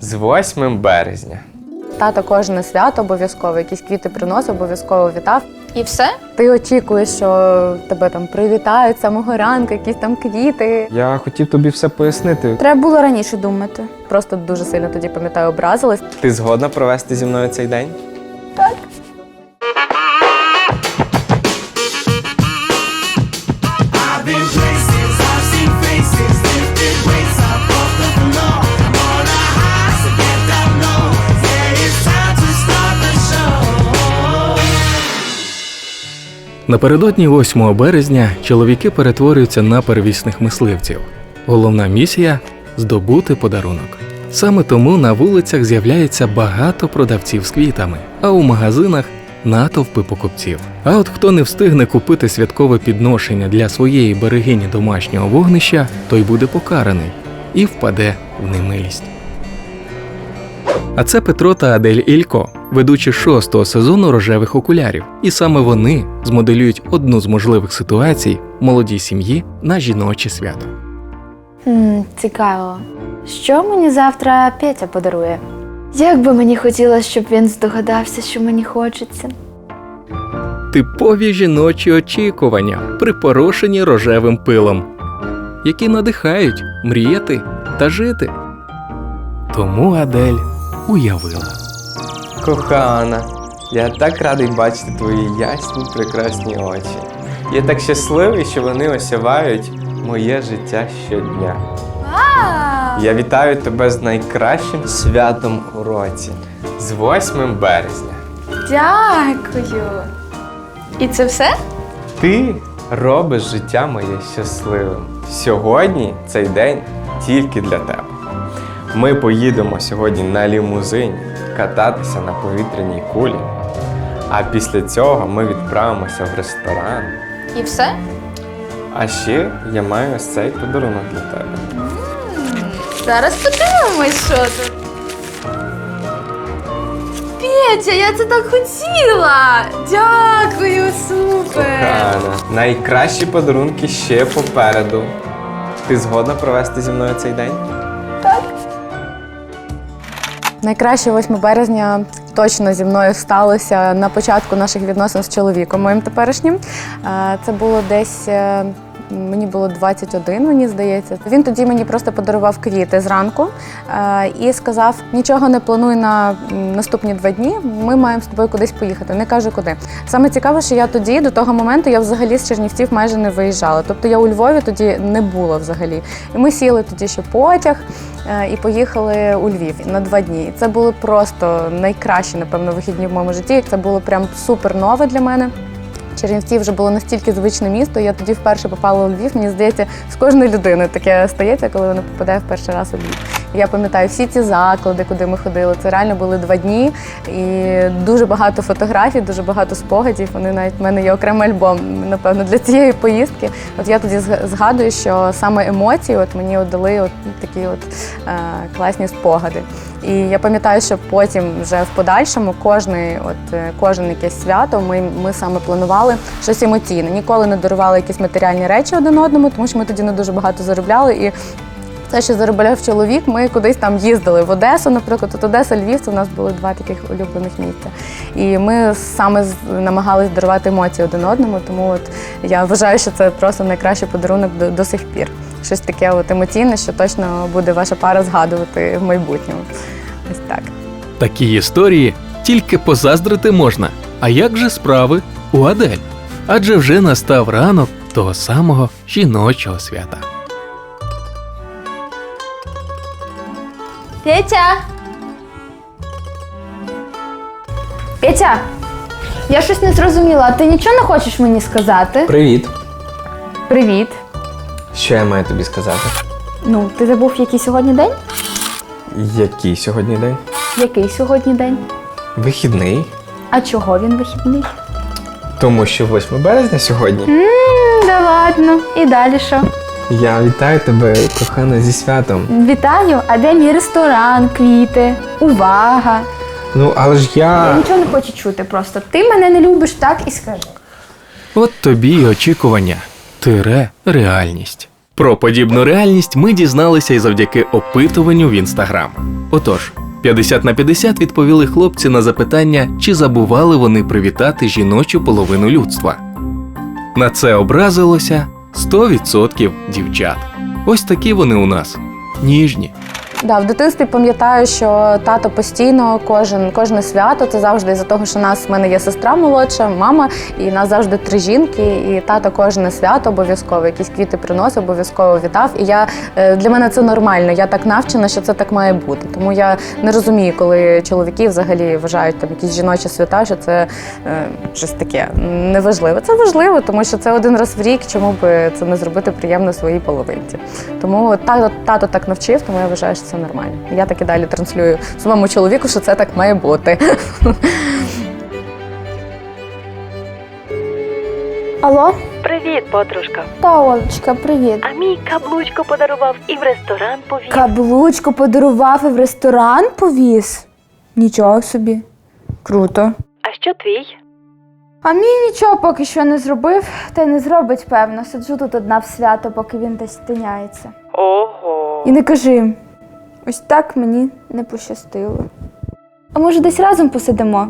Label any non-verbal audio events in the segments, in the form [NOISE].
З 8 березня. Тато кожне свято обов'язково, якісь квіти приносив, обов'язково вітав. І все? Ти очікуєш, що тебе там привітають з самого ранку, якісь там квіти. Я хотів тобі все пояснити. Треба було раніше думати. Просто дуже сильно тоді пам'ятаю, образилась. Ти згодна провести зі мною цей день? Напередодні 8 березня чоловіки перетворюються на первісних мисливців. Головна місія здобути подарунок. Саме тому на вулицях з'являється багато продавців з квітами, а у магазинах натовпи покупців. А от хто не встигне купити святкове підношення для своєї берегині домашнього вогнища, той буде покараний і впаде в немилість. А це Петро та Адель Ілько, ведучі шостого сезону рожевих окулярів. І саме вони змоделюють одну з можливих ситуацій молодій сім'ї на жіноче свято. Хм, цікаво. Що мені завтра Петя подарує? Як би мені хотілося, щоб він здогадався, що мені хочеться. Типові жіночі очікування, припорошені рожевим пилом, які надихають мріяти та жити. Тому Адель уявила. Кохана, я так радий бачити твої ясні прекрасні очі. Я так щасливий, що вони осявають моє життя щодня. Я вітаю тебе з найкращим святом у році, з 8 березня. Дякую. І це все? Ти робиш життя моє щасливим. Сьогодні цей день тільки для тебе. Ми поїдемо сьогодні на лімузині кататися на повітряній кулі. А після цього ми відправимося в ресторан. І все? А ще я маю ось цей подарунок для тебе. Зараз подивимось, що тут. Петя, я це так хотіла! Дякую, супер! Кохана, найкращі подарунки ще попереду. Ти згодна провести зі мною цей день? Найкраще 8 березня точно зі мною сталося на початку наших відносин з чоловіком моїм теперішнім. Е, Це було десь. Мені було 21, мені здається. Він тоді мені просто подарував квіти зранку е, і сказав: нічого не плануй на наступні два дні. Ми маємо з тобою кудись поїхати. Не каже куди. Саме цікаве, що я тоді, до того моменту, я взагалі з Чернівців майже не виїжджала. Тобто я у Львові тоді не була взагалі. І ми сіли тоді ще потяг е, і поїхали у Львів на два дні. Це були просто найкращі, напевно, вихідні в моєму житті. Це було прям супер нове для мене. Чернівці вже було настільки звичне місто. Я тоді вперше попала у Львів. Мені здається, з кожної людини таке стається, коли вона попадає в перший раз у Львів. Я пам'ятаю всі ці заклади, куди ми ходили. Це реально були два дні, і дуже багато фотографій, дуже багато спогадів. Вони навіть в мене є окремий альбом, напевно, для цієї поїздки. От я тоді зг- згадую, що саме емоції от мені дали от такі от е, класні спогади. І я пам'ятаю, що потім, вже в подальшому, кожний, от е, кожен якесь свято, ми, ми саме планували щось емоційне. Ніколи не дарували якісь матеріальні речі один одному, тому що ми тоді не дуже багато заробляли. І це, що заробляв чоловік, ми кудись там їздили в Одесу, наприклад, от Одеса, Львів, це у нас були два таких улюблених місця. І ми саме намагались дарувати емоції один одному, тому от я вважаю, що це просто найкращий подарунок до, до сих пір. Щось таке от емоційне, що точно буде ваша пара згадувати в майбутньому. Ось так. Такі історії тільки позаздрити можна. А як же справи у Адель? Адже вже настав ранок того самого жіночого свята. Петя! Петя! Я щось не зрозуміла. А ти нічого не хочеш мені сказати? Привіт! Привіт. Що я маю тобі сказати? Ну, ти забув, який сьогодні день? Який сьогодні день? Який сьогодні день? Вихідний. А чого він вихідний? Тому що 8 березня сьогодні. Ммм, да ладно. І далі що? Я вітаю тебе, кохана, зі святом. Вітаю, а де мій ресторан, квіти, увага. Ну, але ж Я я. нічого не хочу чути, просто ти мене не любиш, так і скажи. От тобі й очікування, тире реальність. Про подібну реальність ми дізналися і завдяки опитуванню в інстаграм. Отож, 50 на 50 відповіли хлопці на запитання, чи забували вони привітати жіночу половину людства. На це образилося 100% дівчат. Ось такі вони у нас ніжні. Да, в дитинстві пам'ятаю, що тато постійно кожен кожне свято це завжди за того, що нас в мене є сестра молодша, мама, і нас завжди три жінки. І тато кожне свято обов'язково якісь квіти приносив, обов'язково вітав. І я е, для мене це нормально. Я так навчена, що це так має бути. Тому я не розумію, коли чоловіки взагалі вважають там якісь жіночі свята, що це е, щось таке неважливе. Це важливо, тому що це один раз в рік. Чому би це не зробити приємно своїй половинці? Тому тато, тато так навчив, тому я вважаю, що це нормально. Я так і далі транслюю своєму чоловіку, що це так має бути. [LAUGHS] Алло? Привіт, подружка. Та Олечка, привіт. А мій каблучко подарував і в ресторан повіз. Каблучку подарував і в ресторан повіз. Нічого собі. Круто. А що твій? А мій нічого поки що не зробив, та й не зробить, певно. Сиджу тут одна в свято, поки він десь тиняється. Ого. І не кажи, ось так мені не пощастило. А може десь разом посидимо?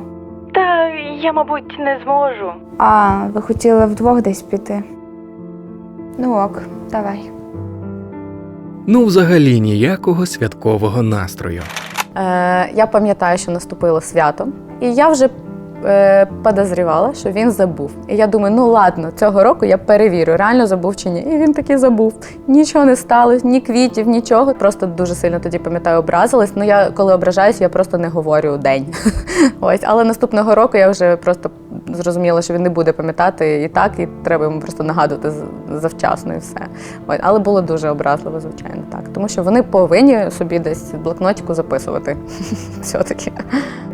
Та я, мабуть, не зможу. А, ви хотіли вдвох десь піти. Ну ок, давай. Ну, взагалі ніякого святкового настрою. Е, я пам'ятаю, що наступило свято, і я вже е, подозрівала, що він забув. І я думаю, ну ладно, цього року я перевірю, реально забув чи ні. І він таки забув. Нічого не сталося, ні квітів, нічого. Просто дуже сильно тоді пам'ятаю, образилась. Ну я коли ображаюсь, я просто не говорю день. [LAUGHS] Ось, але наступного року я вже просто зрозуміла, що він не буде пам'ятати і так, і треба йому просто нагадувати завчасно і все. Але було дуже образливо, звичайно, так. Тому що вони повинні собі десь блокнотику записувати. [LAUGHS] Все-таки.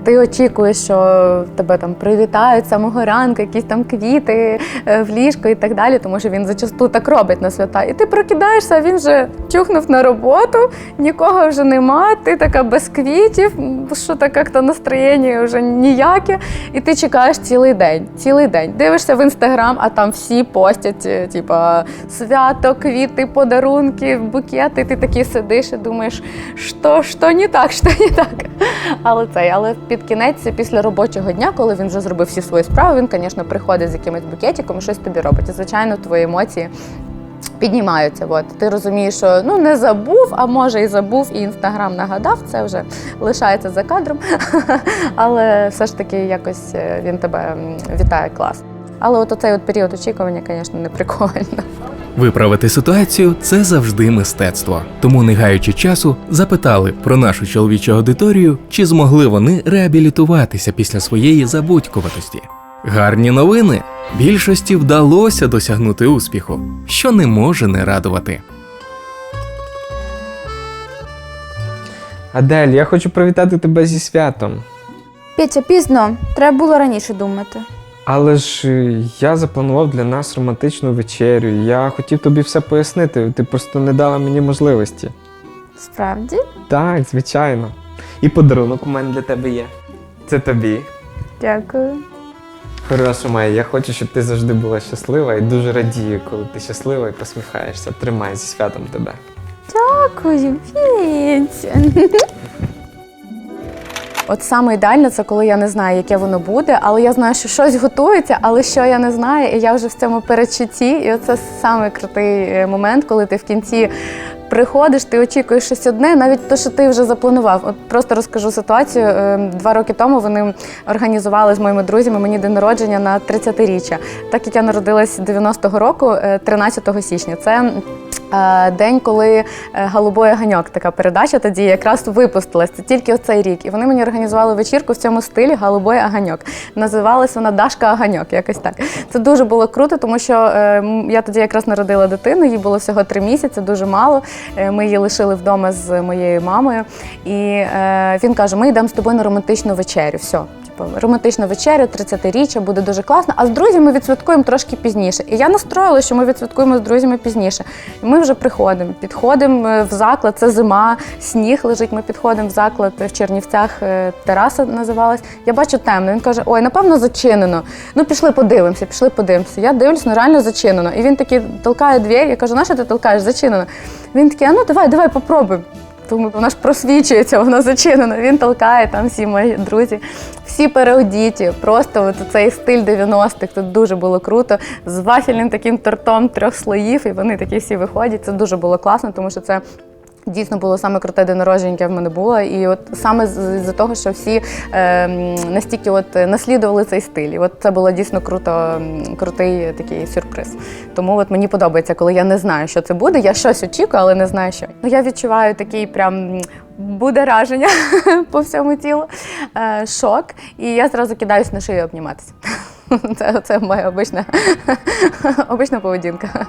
Ти очікуєш, що тебе там привітають з самого ранку, якісь там квіти е, в ліжко і так далі, тому що він зачасту так робить на свята. І ти прокидаєшся, він вже чухнув на роботу, нікого вже нема, ти така без квітів, що так як-то настроєння вже ніяке. І ти чекаєш цілий день, цілий день. Дивишся в інстаграм, а там всі постять, е, типа свято, квіти, подарунки, букети. Ти такий сидиш і думаєш, що, що не так, що не так. Але цей, але під кінець, після робочого дня, коли він вже зробив всі свої справи, він, звісно, приходить з якимось букетиком і щось тобі робить. І, звичайно, твої емоції. Піднімаються, от ти розумієш, що ну не забув, а може і забув, і інстаграм нагадав. Це вже лишається за кадром. [LAUGHS] Але все ж таки якось е, він тебе вітає клас. Але от оцей от період очікування, звісно, не прикольно. Виправити ситуацію це завжди мистецтво. Тому, не гаючи часу, запитали про нашу чоловічу аудиторію, чи змогли вони реабілітуватися після своєї забудькуватості. Гарні новини. Більшості вдалося досягнути успіху, що не може не радувати. Адель, я хочу привітати тебе зі святом. Петя, пізно, треба було раніше думати. Але ж е, я запланував для нас романтичну вечерю. Я хотів тобі все пояснити, ти просто не дала мені можливості. Справді? Так, звичайно. І подарунок у мене для тебе є. Це тобі. Дякую. Хороша моя, я хочу, щоб ти завжди була щаслива і дуже радію, коли ти щаслива і посміхаєшся. Тримай зі святом тебе. Дякую, Петя. [LAUGHS] От саме ідеальне це коли я не знаю, яке воно буде, але я знаю, що щось готується, але що я не знаю, і я вже в цьому передчутті. І оце самий крутий е, момент, коли ти в кінці приходиш, ти очікуєш щось одне, навіть те, що ти вже запланував. От просто розкажу ситуацію. Е, Два роки тому вони організували з моїми друзями мені день народження на 30-річчя. Так як я народилась 90-го року, е, 13 січня. Це е, день, коли е, Голубой ганьок, така передача тоді якраз випустилась. Це тільки оцей рік. І вони мені організували вечірку в цьому стилі Голубой Аганьок. Називалась вона Дашка Аганьок, якось так. Це дуже було круто, тому що е, я тоді якраз народила дитину, їй було всього три місяці, дуже мало. Е, Ми її лишили вдома з моєю мамою. І він каже: ми йдемо з тобою на романтичну вечерю. Все. Типу, романтична вечеря, 30-річчя, буде дуже класно. А з друзями відсвяткуємо трошки пізніше. І я настроїла, що ми відсвяткуємо з друзями пізніше. І ми вже приходимо. Підходимо е, в заклад, це зима, сніг лежить. Ми підходимо в заклад в Чернівцях, е, тераса називалась. Я бачу темно. Він каже: Ой, напевно, зачинено. Ну, пішли подивимося, пішли подивимося. Я дивлюсь, ну реально зачинено. І він такий толкає двері. Я кажу, на що ти толкаєш? Зачинено. Він такий, а ну давай, давай попробуй. Думаю, вона ж просвічується, вона зачинена. Він толкає там всі мої друзі, всі переодіті. Просто от цей стиль 90-х. Тут дуже було круто. З вафельним таким тортом трьох слоїв, і вони такі всі виходять. Це дуже було класно, тому що це. Дійсно було саме круте день народження, яке в мене було. І от саме з-за того, що всі е, настільки от наслідували цей стиль. І от це було дійсно круто, крутий такий сюрприз. Тому от мені подобається, коли я не знаю, що це буде. Я щось очікую, але не знаю, що. Ну я відчуваю такий прям м, будераження по всьому тілу, е, шок. І я зразу кидаюсь на шию обніматися. Це, це моя обична, обична поведінка.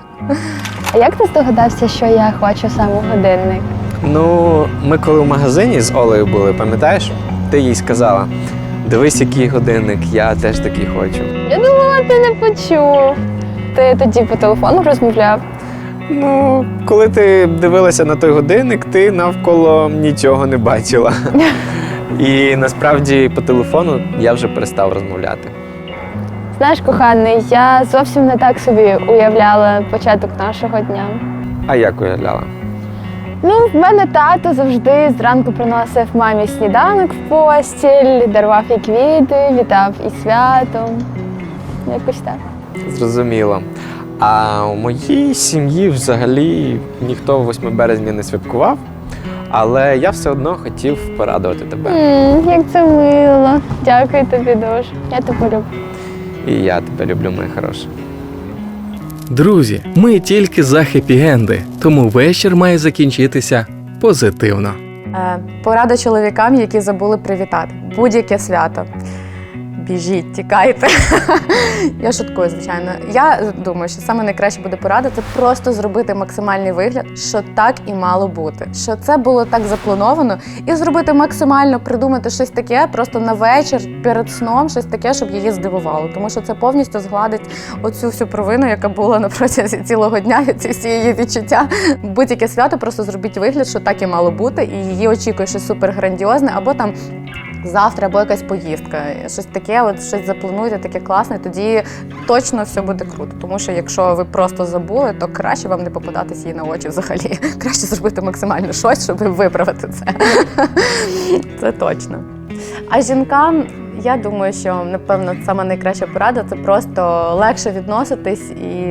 Як ти здогадався, що я хочу саме годинник? Ну, ми коли в магазині з Олею були, пам'ятаєш? Ти їй сказала: дивись, який годинник, я теж такий хочу. Я думала, ти не почув. Ти тоді по телефону розмовляв. Ну, коли ти дивилася на той годинник, ти навколо нічого не бачила. [LAUGHS] І насправді по телефону я вже перестав розмовляти. Знаєш, коханий, я зовсім не так собі уявляла початок нашого дня. А як уявляла? Ну, в мене тато завжди зранку приносив мамі сніданок в постіль, дарував їй квіти, вітав із святом. Якось так. Зрозуміло. А у моїй сім'ї взагалі ніхто 8 березня не святкував, але я все одно хотів порадувати тебе. м як це мило. Дякую тобі дуже. Я тебе люблю. І я тебе люблю, моя хороша. Друзі, ми тільки за хеппі-енди, тому вечір має закінчитися позитивно. Е, Порада чоловікам, які забули привітати. Будь-яке свято. Біжіть, тікайте. [LAUGHS] Я шуткую, звичайно. Я думаю, що саме найкраще буде порада це просто зробити максимальний вигляд, що так і мало бути. Що це було так заплановано, і зробити максимально придумати щось таке, просто на вечір перед сном, щось таке, щоб її здивувало. Тому що це повністю згладить оцю всю провину, яка була на протязі цілого дня, ці всі її відчуття. Будь-яке свято просто зробіть вигляд, що так і мало бути, і її очікує щось супер грандіозне, або там. Завтра або якась поїздка, щось таке, от щось заплануйте, таке класне, тоді точно все буде круто. Тому що якщо ви просто забули, то краще вам не попадатись їй на очі взагалі. [LAUGHS] Краще зробити максимально щось, щоб виправити це. [LAUGHS] Це точно. А жінкам, я думаю, що напевно саме найкраща порада це просто легше відноситись. І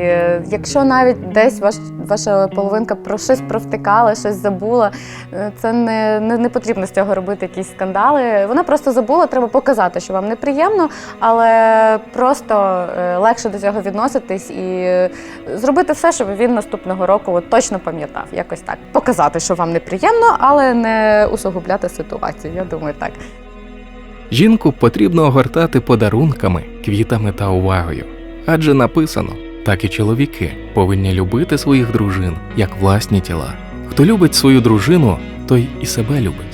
якщо навіть десь ваш, ваша половинка про щось провтикала, щось забула, е, це не, не, не потрібно з цього робити якісь скандали. Вона просто забула, треба показати, що вам неприємно, але просто е, легше до цього відноситись і е, зробити все, щоб він наступного року точно пам'ятав. Якось так. Показати, що вам неприємно, але не усугубляти ситуацію. Я думаю, так. Жінку потрібно огортати подарунками, квітами та увагою. Адже написано, так і чоловіки повинні любити своїх дружин як власні тіла. Хто любить свою дружину, той і себе любить.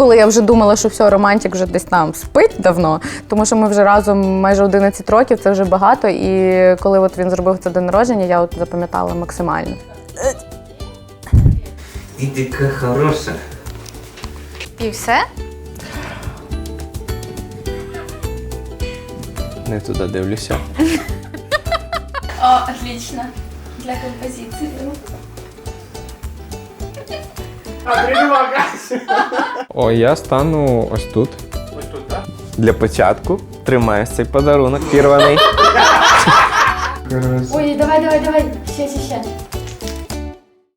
Коли я вже думала, що все, романтик вже десь там спить давно, тому що ми вже разом майже 11 років, це вже багато. І коли от він зробив це день народження, я от запам'ятала максимально. І така хороша. І все? Не туди дивлюся. О, отлично. Для композиції. О, я стану ось тут. Ось тут, так? Для початку тримаю цей подарунок пірваний. Ой, давай, давай, давай. Ще, ще, ще.